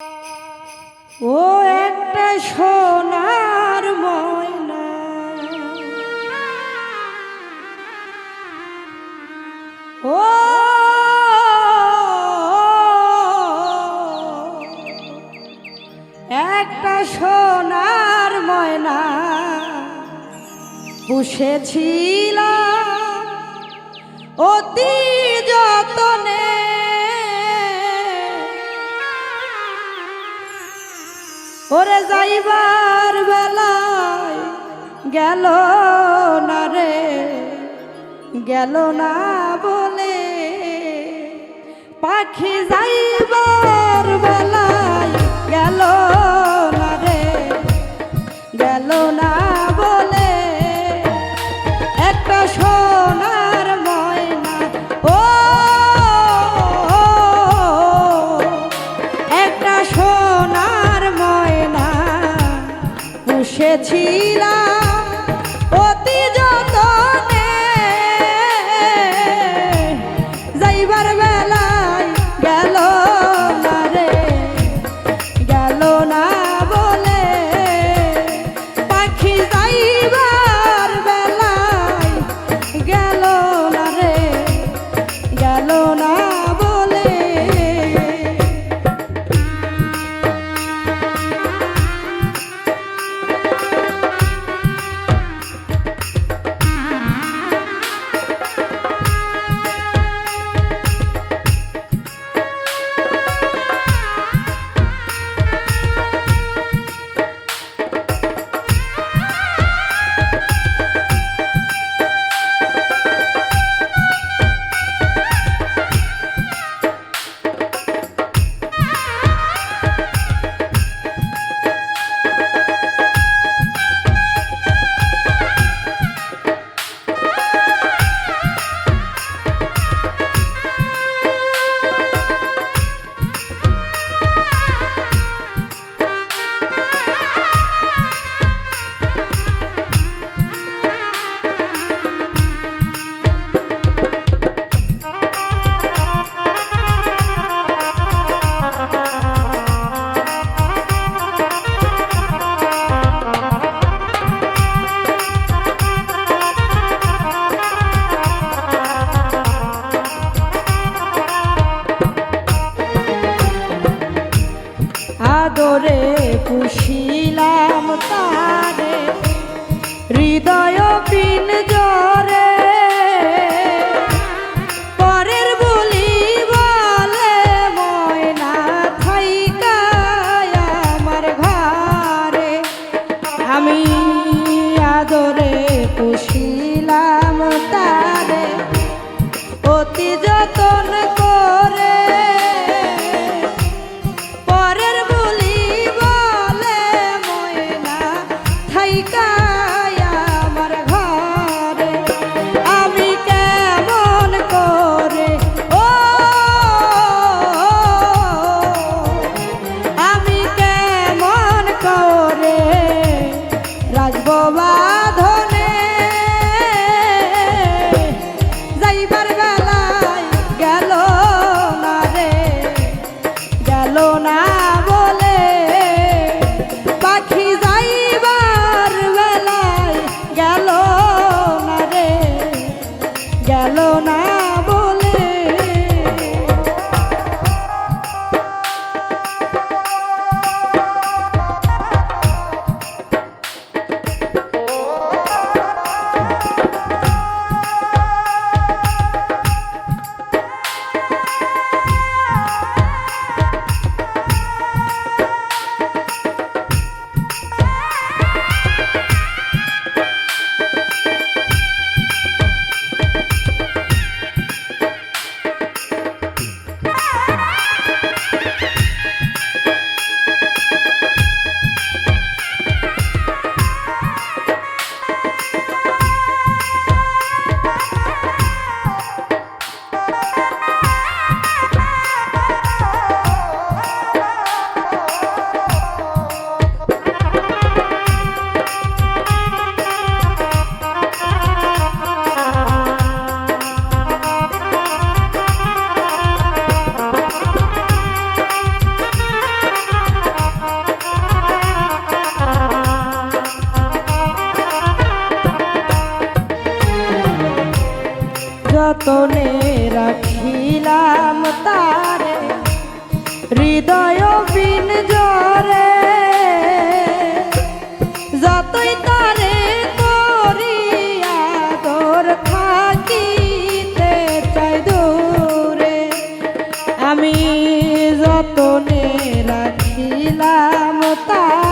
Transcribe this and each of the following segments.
ও একটা সোনার ময়না। ও একটা সোনার ময়না। পুষেছিল অতি যতনে ওরে যাইবার বেলায় গেল না রে গেল না বলে পাখি যাইবা যতনে রাখিলাম তারে। হৃদয় বিন জরে, যতই তারে করি আদর থাকিতে চাই দূরে, আমি যতনে রাখিলাম তার।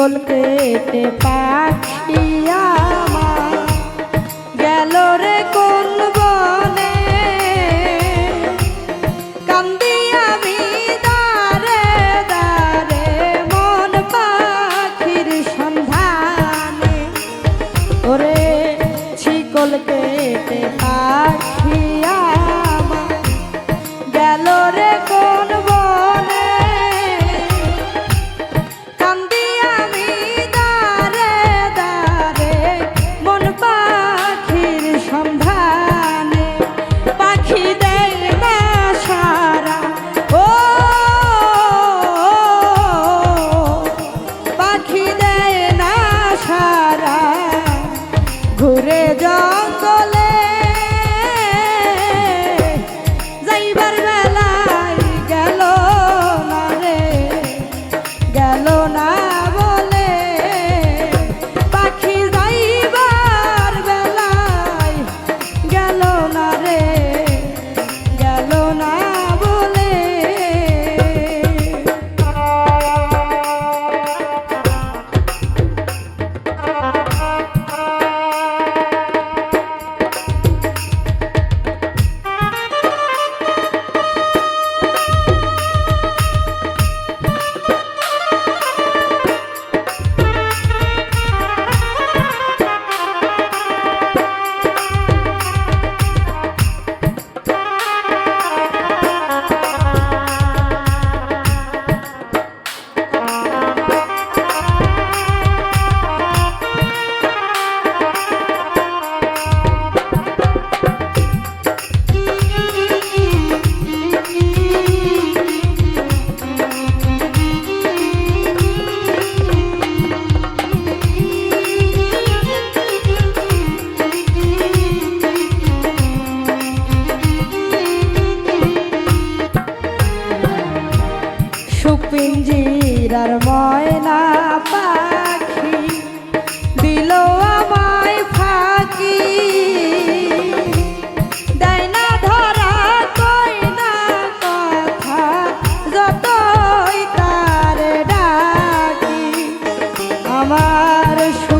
শিকল কেটে পাখিয়া গেল রে কোন বনে। কান্দি আমি দারে দারে মন পাখির সন্ধানে। ওরে শিকল কেটে সুপিঞ্জিরার ময়না পাখি দিল আমায় ফাঁকি। দেয় ধরা কই কথা, যতই তার ডাকি, আমার সুপিঞ্জরের